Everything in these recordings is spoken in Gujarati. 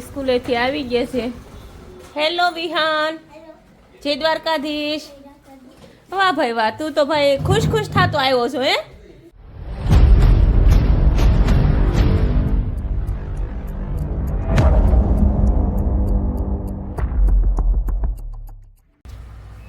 સ્કૂલેથી આવી ગયા છે. હેલો વિહાન. જય દ્વારકાધીશ. વાહ ભાઈ વાહ, તું તો ભાઈ ખુશ ખુશ થતો આવ્યો છો, હે?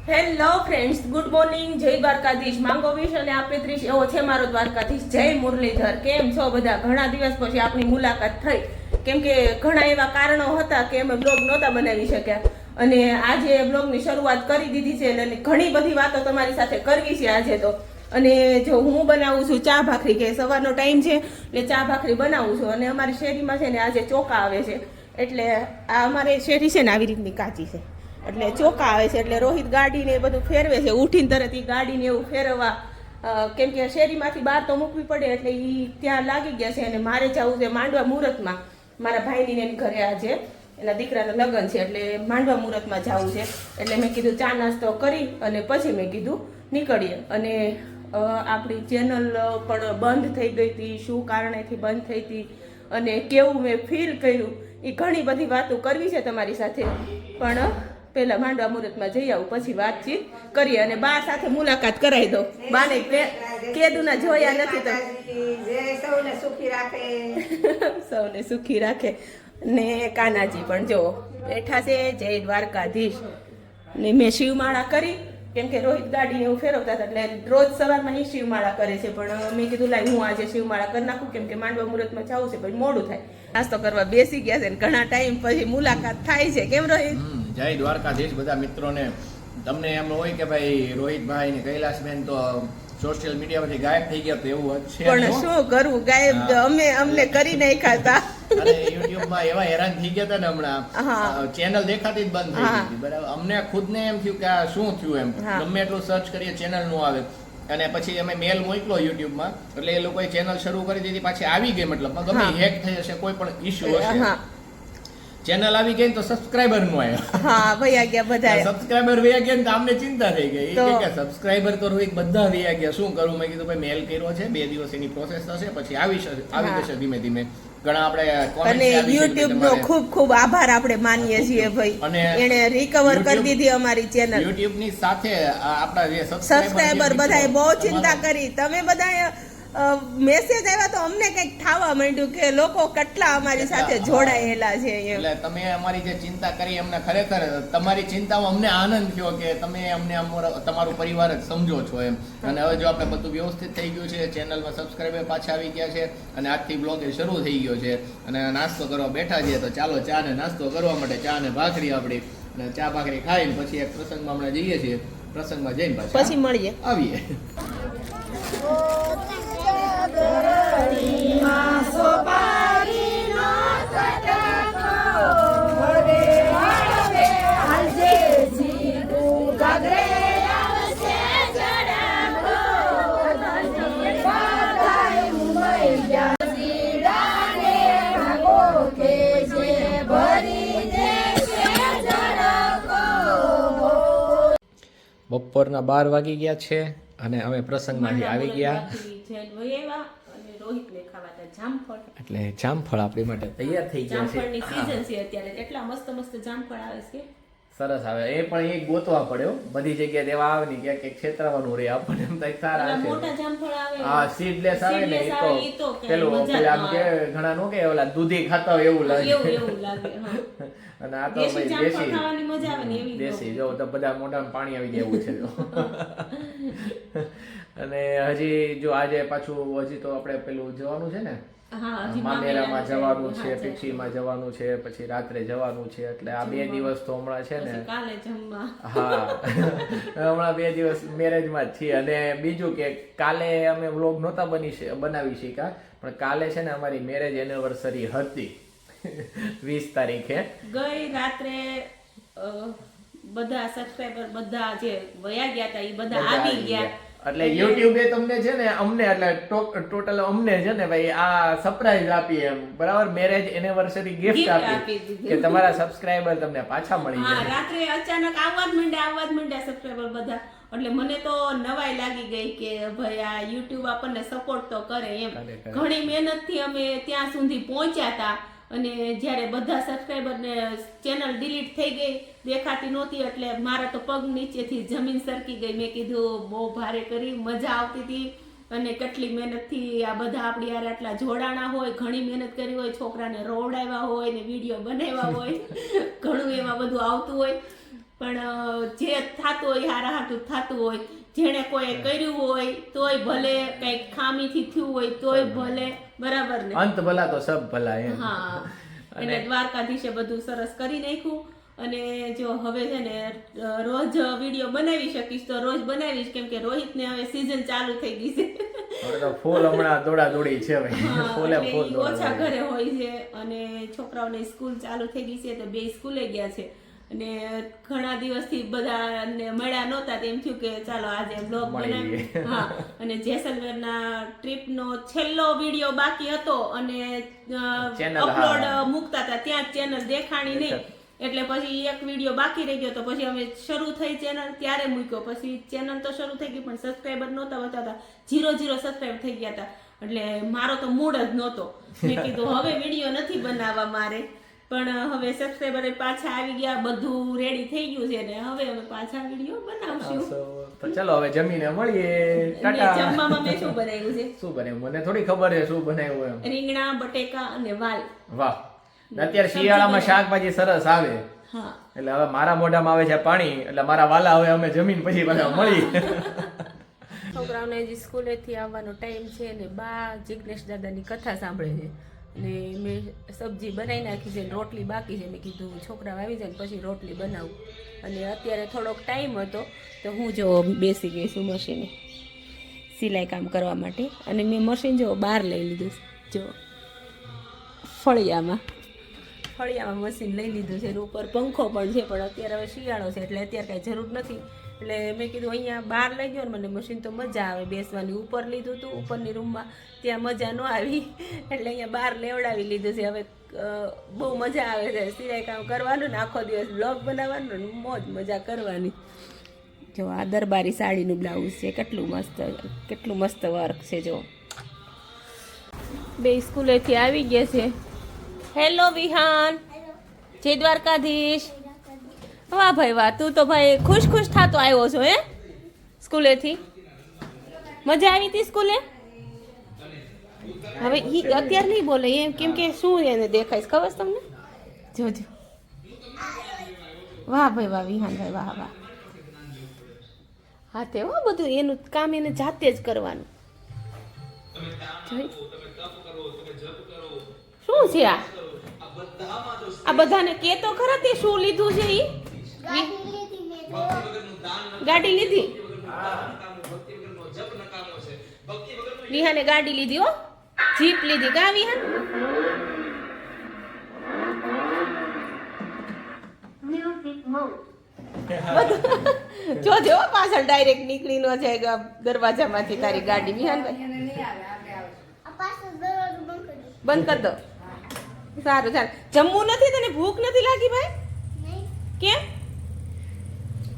હેલો ફ્રેન્ડ્સ ગુડ મોર્નિંગ જય દ્વારકાધીશ. માંગો વિશ અને આપે એવો છે મારો દ્વારકાધીશ. જય મુરલીધર. કેમ છો બધા? ઘણા દિવસ પછી આપણી મુલાકાત થઈ. કેમ કે ઘણા એવા કારણો હતા કે અમે બ્લોગ નહોતા બનાવી શક્યા. અને આજે બ્લોગની શરૂઆત કરી દીધી છે અને ઘણી બધી વાતો તમારી સાથે કરવી છે આજે તો. અને જો હું બનાવું છું ચા ભાખરી, કે સવારનો ટાઈમ છે એટલે ચા ભાખરી બનાવું છું. અને અમારી શેરીમાં છે ને આજે ચોખા આવે છે. એટલે આ અમારે શેરી છે ને આવી રીતની કાચી છે. એટલે ચોખા આવે છે, એટલે રોહિત ગાડીને એ બધું ફેરવે છે. ઉઠીને તરત એ ગાડીને એવું ફેરવવા કેમ કે શેરીમાંથી બહાર તો મૂકવી પડે એટલે એ ત્યાં લાગી ગયા છે. અને મારે જવું છે માંડવા મુહૂર્તમાં. મારા ભાઈની એની ઘરે આજે. એના દીકરાના લગ્ન છે, એટલે માંડવા મુહૂર્તમાં જવું છે. એટલે મેં કીધું ચા નાસ્તો કરી અને પછી મેં કીધું નીકળીએ. અને આપણી ચેનલ પણ બંધ થઈ ગઈ હતી, શું કારણેથી બંધ થઈ હતી અને કેવું મેં ફીલ કર્યું, એ ઘણી બધી વાતો કરવી છે તમારી સાથે. પણ પેલા માંડવા મુહૂર્તમાં જઈ આવું, પછી વાતચીત કરીએ અને બા સાથે મુલાકાત કરાવી દો બાને કેદુના જોયા નથી તો સૌને સુખી રાખે. સૌને સુખી રાખે ને કાનાજી પણ જો બેઠા છે જય દ્વારકાધીશ. ને મેં શિવમાળા કરી, કેમ કે રોહિત ગાડી એવું ફેરવતા હતા એટલે રોજ સવારમાં એ શિવમાળા કરે છે, પણ મેં કીધું લાઈ હું આજે શિવમાળા કરી નાખું, કેમ કે માંડવા મુહૂર્તમાં જવું છે, પછી મોડું થાય. નાસ્તો કરવા બેસી ગયા છે ને ઘણા ટાઈમ પછી મુલાકાત થાય છે. કેમ રોહિત? જય દ્વારકાધીશ. બધા મિત્રોને તમને એમ હોય કે ભાઈ રોહિતભાઈ ને કૈલાસબેન તો સોશિયલ મીડિયામાંથી ગાયબ થઈ ગયા તો એવું છે પણ શું કરવું? ગાયબ અમે અમને કરી નાખ્યા ખાતા અને યુટ્યુબમાં એવા હેરાન થઈ ગયા હતા ને હમણાં. ચેનલ દેખાતી જ બંધ થઈ ગઈ બરાબર. અમને ખુદને એમ થયું કે આ શું થયું એમ. ગમે એટલું સર્ચ કરીએ ચેનલનું આવે. અને પછી અમે મેલ મોકલો યુટ્યુબમાં એટલે એ લોકોએ ચેનલ શરૂ કરી દીધી પાછી આવી ગઈ મતલબ. ગમે હેક થઈ હશે કોઈ પણ ઇશ્યુ હશે. ચેનલ આવી ગઈ તો સબસ્ક્રાઇબરનું આવ્યા હા ભૈયા ગયા બધા સબસ્ક્રાઇબર વયા ગયા તો અમને ચિંતા થઈ ગઈ. કે સબસ્ક્રાઇબર તો રોહિત બધા વયા ગયા. શું કરું? મેં કીધું ભાઈ મેલ કર્યો છે. બે દિવસ એની પ્રોસેસ થશે પછી આવી આવી. જશે ધીમે ધીમે. ઘણા આપણે અને યુટ્યુબ નો ખૂબ ખૂબ આભાર આપણે માનીએ છીએ ભાઈ. અને એને રિકવર કરી દીધી અમારી ચેનલ યુટ્યુબની સાથે આપણા જે સબસ્ક્રાઇબર બધાએ બહુ ચિંતા કરી. તમે બધાએ મેસેજ આવ્યા તો અમને કંઈક થવા માંડ્યું કે લોકો કેટલા અમારી સાથે જોડાયેલા છે એટલે તમે અમારી જે ચિંતા કરી અમને ખરેખર તમારી ચિંતામાં અમને આનંદ થયો કે તમે અમને અમારો- તમારું પરિવાર જ સમજો છો એમ. અને હવે જો આપણે બધું વ્યવસ્થિત થઈ ગયું છે ચેનલમાં સબસ્ક્રાઈબર પાછા આવી ગયા છે અને આજથી બ્લોગ એ શરૂ થઈ ગયો છે. અને નાસ્તો કરવા બેઠા છીએ તો ચાલો ચા ને નાસ્તો કરવા માટે ચા ને ભાખરી આપણી અને ચા ભાખરી ખાઈને પછી એક પ્રસંગમાં હમણાં જઈએ છીએ. પ્રસંગમાં જઈને પછી મળીએ. આવીએ. બપોરના બાર વાગી ગયા છે અને અમે પ્રસંગમાંથી આવી ગયા. એટલે જામફળ આપણી માટે તૈયાર થઈ ગયા છે. જામફળની સીઝન છે અત્યારે. એટલા મસ્ત મસ્ત જામફળ આવે છે. સરસ આવે. એ પણ એ ગોતવા પડ્યો. બધી જગ્યાએ દેવા આવે ને ક્યાંક કે ક્ષેત્રવાનું રે આપણને. એમ થાય સારા છે. હશે મોટા જામફળ આવે. હા સીડલેસ આવે ને એ તો પેલું પેલા આમ કે ઘણા નો કે ઓલા દૂધી ખાતા હોય એવું લાગે. એવું એવું લાગે અને આ તો ભાઈ દેશી. ખાવાની મજા આવે ને એવી દેશી. જો તો બધા મોઢામાં પાણી આવી જાય એવું છે. જો. અને હજી જો આજે પાછું હજી તો આપણે પેલું જવાનું છે ને મામેરામાં જવાનું છે પિક્ષીમાં જવાનું છે પછી રાત્રે જવાનું છે એટલે આ બે દિવસ તો હમણાં છે ને. કાલે હા. હમણાં બે દિવસ મેરેજમાં જ છીએ. અને બીજું કે કાલે અમે વ્લોગ નહોતા બની બનાવી શીખા પણ કાલે છે ને અમારી મેરેજ એનિવર્સરી હતી. વીસ તારીખે. ગઈ રાત્રે બધા સબસ્ક્રાઇબર બધા જે વયા ગયા હતા એ બધા આવી ગયા. એટલે યુટ્યુબે તમને છે ને અમને એટલે ટોટલ અમને છે ને ભાઈ આ સરપ્રાઈઝ આપી એમ. બરાબર? મેરેજ એનિવર્સરી ગિફ્ટ આપી. કે તમારા સબસ્ક્રાઇબર તમને પાછા મળી જાય. રાત્રે અચાનક આવવા જ માંડ્યા આવવા જ માંડ્યા સબસ્ક્રાઇબર બધા. એટલે મને તો નવાઈ લાગી ગઈ કે ભાઈ આ યુટ્યુબ આપણને સપોર્ટ તો કરે એમ. ઘણી મહેનત ઘણી મહેનતથી અમે ત્યાં સુધી પહોંચ્યા હતા. અને જ્યારે બધા સબસ્ક્રાઈબરને ચેનલ ડિલીટ થઈ ગઈ, દેખાતી નહોતી એટલે મારા તો પગ નીચેથી જમીન સરકી ગઈ. મેં કીધું, બહુ ભારે કરી, મજા આવતી હતી. અને કેટલી મહેનતથી આ બધા આપણી યાર આટલા જોડાણા હોય, ઘણી મહેનત કરી હોય, છોકરાને રોવડાવ્યા હોય ને વીડિયો બનાવ્યા હોય, ઘણું એમાં બધું આવતું હોય. પણ જે થતું હોય હારા હાટું થતું હોય જેણે કોઈ કર્યું હોય તોય ભલે કંઈક ખામીથી થયું હોય તોય ભલે. બરાબર ને? અંત ભલા તો સબ ભલા એમ. હા. એટલે દ્વારકાધીશે બધું સરસ કરી નાખ્યું. અને જો હવે છે ને રોજ વીડિયો બનાવી શકીશ તો રોજ બનાવીશ કેમ કે રોહિતને હવે સીઝન ચાલુ થઈ ગઈ છે. ફૂલ હમણાં દોડા દોડી છે ફૂલે ફૂલ ઓછા ઘરે હોય છે. અને છોકરાઓને સ્કૂલ ચાલુ થઈ ગઈ છે તો બે સ્કૂલે ગયા છે. અને ઘણા દિવસથી બધાને મળ્યા નહોતા તેમ થયું કે ચાલો આજે બ્લોગ મળી બનાવી હા અને જેસલમેરના ટ્રીપનો છેલ્લો વીડિયો બાકી હતો અને અપલોડ મૂકતા હતા ત્યાં ચેનલ દેખાણી નહીં. એટલે પછી એક વીડિયો બાકી રહી ગયો તો પછી અમે શરૂ થઈ ચેનલ ત્યારે મૂક્યો. પછી ચેનલ તો શરૂ થઈ ગઈ પણ સબસ્ક્રાઈબર નહોતા બતાવતા. જીરો જીરો સબસ્ક્રાઈબ થઈ ગયા હતા. એટલે મારો તો મૂડ જ નહોતો. મેં કીધું હવે વીડિયો નથી બનાવવા મારે. પણ હવે સબસ્ક્રાઈબર પાછા આવી ગયા બધું રેડી થઈ ગયું છે ને હવે અમે પાછા વીડિયો બનાવશું. તો ચલો હવે જમીને મળીએ. ટાટા. જમવામાં મેં શું બનાવ્યું છે? શું બનાવ્યું? મને થોડી ખબર છે શું બનાવ્યું એમ. રીંગણા બટેકા અને વાલ. વાહ. અત્યારે શિયાળામાં શાકભાજી સરસ આવે. હા. એટલે હવે મારા મોઢામાં આવે છે પાણી. એટલે મારા વાલા હવે અમે જમીન પછી પાછા મળી છોકરાઓને હજી સ્કૂલેથી આવવાનો ટાઈમ છે ને બા જિગ્નેશ દાદાની કથા સાંભળે છે. અને મેં સબ્જી બનાવી નાખી છે ને રોટલી બાકી છે. મેં કીધું છોકરાઓ આવી જાય ને પછી રોટલી બનાવું. અને અત્યારે થોડોક ટાઈમ હતો તો હું જો બેસી ગઈ છું મશીને સિલાઈ કામ કરવા માટે. અને મેં મશીન જો બહાર લઈ લીધું જો ફળિયામાં. ફળિયામાં મશીન લઈ લીધું છે ઉપર પંખો પણ છે, પણ અત્યારે હવે શિયાળો છે, એટલે અત્યારે કાંઈ જરૂર નથી. એટલે મેં કીધું અહીંયા બહાર લઈ ગયો ને મને મશીન તો મજા આવે. બેસવાની ઉપર લીધું હતું ઉપરની રૂમમાં ત્યાં મજા ન આવી. એટલે અહીંયા બહાર લેવડાવી લીધું છે. હવે બહુ મજા આવે છે. સિલાઈ કામ કરવાનું ને આખો દિવસ બ્લોગ બનાવવાનું ને મોજ મજા કરવાની. જો આ દરબારી સાડીનું બ્લાઉઝ છે, કેટલું મસ્ત કેટલું મસ્ત વર્ક છે, જો. બે સ્કૂલેથી આવી ગયા છે. હેલો વિહાન. જય દ્વારકાધીશ. વાહ ભાઈ વાહ, તું તો ભાઈ ખુશ ખુશ થતો આવ્યો છો, હે? સ્કૂલેથી. મજા આવી હતી સ્કૂલે? હવે એ અત્યારે નહીં બોલે, એમ કેમ કે શું એને દેખાય ખબર તમને? જોજો. વાહ ભાઈ વાહ, વિહાન ભાઈ વાહ વાહ. હા, તે હો બધું, એનું કામ એને જાતે જ કરવાનું. શું છે આ? આ બધાને કે તો ખરા તે શું લીધું છે ઈ? ગાડી લીધી વિહાને ગાડી લીધી? હો. જીપ લીધી કા વિહાન જો હો પાછળ ડાયરેક્ટ નીકળી ન જાય દરવાજામાંથી તારી ગાડી. વિહાન બંધ કરી દો. સારું સારું. જમવું નથી તને ભૂખ નથી લાગી ભાઈ? કેમ?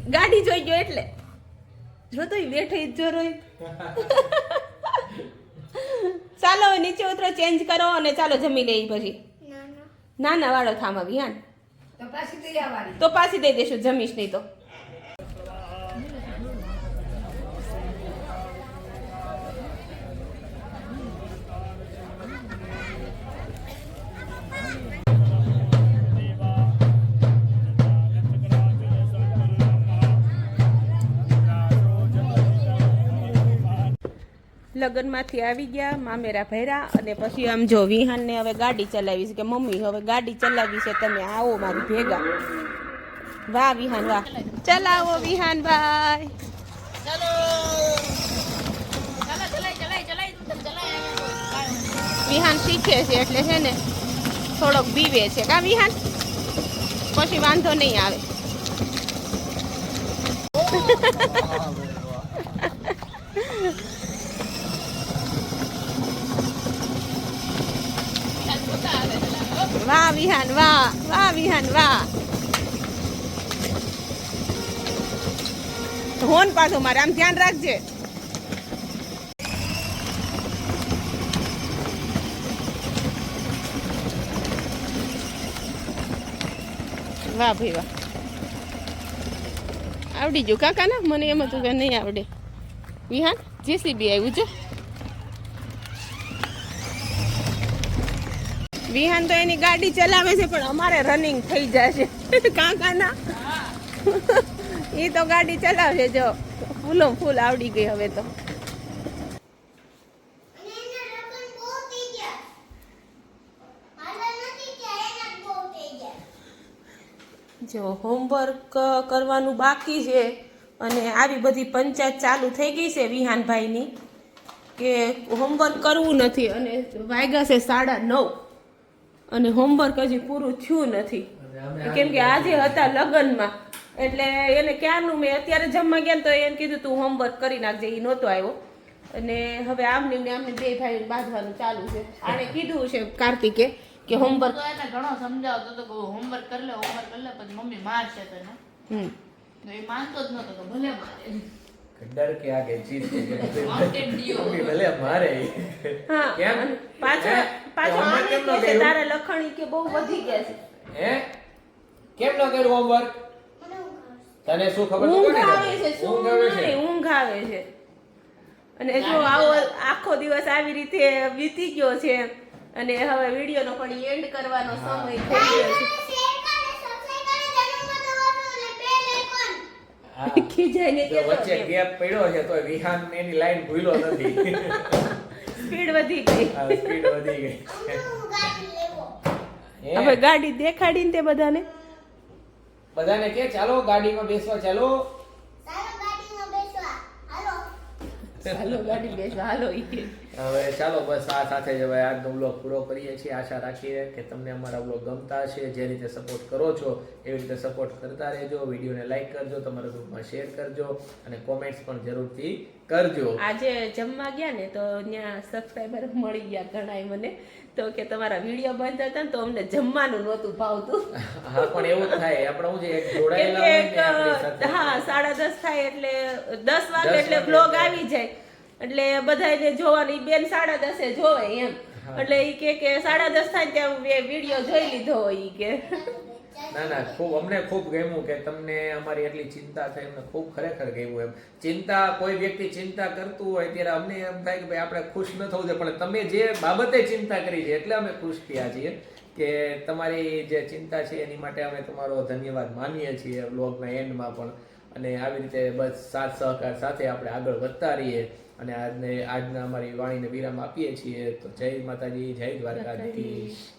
ગાડી જોઈ ગયો એટલે. જો તો બેઠો જ જો રોહિત ચાલો નીચે ઉતરો ચેન્જ કરો અને ચાલો જમી લઈએ પછી. ના ના. વાળો થામ આવી તો પાછી દઈ આવવાની તો પાછી દઈ દેશું જમીશ નહીં તો. લગ્નમાંથી આવી ગયા મામેરા ભર્યા અને પછી આમ જો વિહાનને હવે ગાડી ચલાવી છે કે મમ્મી હવે ગાડી ચલાવી છે તમે આવો મારી ભેગા. વાહ વિહાન વાહ. ચલાવો વિહાન ભાઈ. વિહાન શીખે છે એટલે છે ને થોડોક બીવે છે. કા વિહાન? પછી વાંધો નહીં આવે. หันว่าว่าวิหันว่า હોન પાછો મારે, આમ ધ્યાન રાખજે. વાહ ભાઈ વાહ. આવડી ગયું કાકા ને મને એમ હતું કે નહીં આવડે. વિહાન, જેસીબી આવ્યું છે. વિહાન તો એની ગાડી ચલાવે છે પણ અમારે રનિંગ થઈ જશે. છે કાકાના. એ તો ગાડી ચલાવશે જો. ફૂલો ફૂલ આવડી ગઈ હવે તો. અને એના લગ્ન બહુ થઈ ગયા. મારા નથી થયા એના બહુ થઈ ગયા. જો હોમવર્ક કરવાનું બાકી છે અને આવી બધી પંચાયત ચાલુ થઈ ગઈ છે વિહાનભાઈની કે હોમવર્ક કરવું નથી અને વાગ્યા છે સાડા નવ. અને હોમવર્ક હજી પૂરું થયું નથી. કેમ કે આજે હતા લગ્નમાં. એટલે એને ક્યારનું મેં અત્યારે જમવા ગયા ને તો એને કીધું તું હોમવર્ક કરી નાખજે એ નહોતો આવ્યો. અને હવે આમની ને આમને બે ભાઈ બાંધવાનું ચાલુ છે. આને કીધું છે કાર્તિકે કે હોમવર્ક તો એને ઘણો સમજાવતો તો કે હોમવર્ક કરી લે હોમવર્ક કરી લે પછી મમ્મી મારશે તને. હમ. તો એ માનતો જ નહોતો કે ભલે મારે. ડર કે આગે ચીજ ભલે મારે. કેમ? પાછો પાછો આને કે કર્યું? લખણી કે બહુ વધી ગયા છે. હે? કેમ ન કર્યું હોમવર્ક ઊંઘ તને શું ખબર ઊંઘ આવે છે ઊંઘ આવે છે? ઊંઘ આવે છે. અને જો આવો આખો દિવસ આવી રીતે વીતી ગયો છે અને હવે વિડીયોનો પણ એન્ડ કરવાનો સમય થઈ ગયો છે શેર કરે સબસ્ક્રાઇબ કરે જન્મ તો વાળો ને બે લેકોન ખીજાઈને જો કહેતો વચ્ચે ગેપ પડ્યો છે તો વિહાન એની લાઈન ભૂલો નથી. સ્પીડ વધી ગઈ. સ્પીડ વધી ગઈ? હવે ગાડી દેખાડીને તે બધાને? બધાને કે ચાલો ગાડીમાં બેસવા ચાલો. ચાલો ગાડીમાં બેસવા. હાલો. ચાલો ગાડી બેસવા હાલો ઈ. કે. હવે ચાલો બસ આ સાથે જ હવે આજનો બ્લોગ પૂરો કરીએ છીએ. આશા રાખીએ કે તમને અમારા બ્લોગ ગમતા હશે. જે રીતે સપોર્ટ કરો છો એવી રીતે સપોર્ટ કરતા રહેજો. વિડીયોને લાઈક કરજો તમારા ગ્રુપમાં શેર કરજો અને કોમેન્ટ્સ પણ જરૂરથી કરજો. આજે જમવા ગયા ને તો ત્યાં સબસ્ક્રાઈબર મળી ગયા ઘણાય મને. તો કે તમારા વીડિયો બંધ હતા ને તો અમને જમવાનું નહોતું ભાવતું. હા પણ એવું થાય. આપણે હું જે એક જોડાયેલા. હા સાડા દસ થાય એટલે દસ વાગે એટલે બ્લોગ આવી જાય. એટલે બધાને જોવાની બેન સાડા દસે જોવે એમ. એટલે ઈ કે કે સાડા દસ થાય ત્યાં વીડિયો જોઈ લીધો હોય ઈ કે. ના ના ખૂબ અમને ખૂબ ગમ્યું કે તમને અમારી એટલી ચિંતા થઈ અમને ખૂબ ખરેખર ગમ્યું એમ. ચિંતા કોઈ વ્યક્તિ ચિંતા કરતું હોય ત્યારે અમને એમ થાય કે ભાઈ આપણે ખુશ ન થવું જોઈએ પણ તમે જે બાબતે ચિંતા કરી છે એટલે અમે ખુશ થયા છીએ કે તમારી જે ચિંતા છે એની માટે અમે તમારો ધન્યવાદ માનીએ છીએ બ્લોગના એન્ડમાં પણ. અને આવી રીતે બસ સાથ સહકાર સાથે આપણે આગળ વધતા રહીએ. અને આજને આજના અમારી વાણીને વિરામ આપીએ છીએ. તો જય માતાજી જય દ્વારકાધીશ.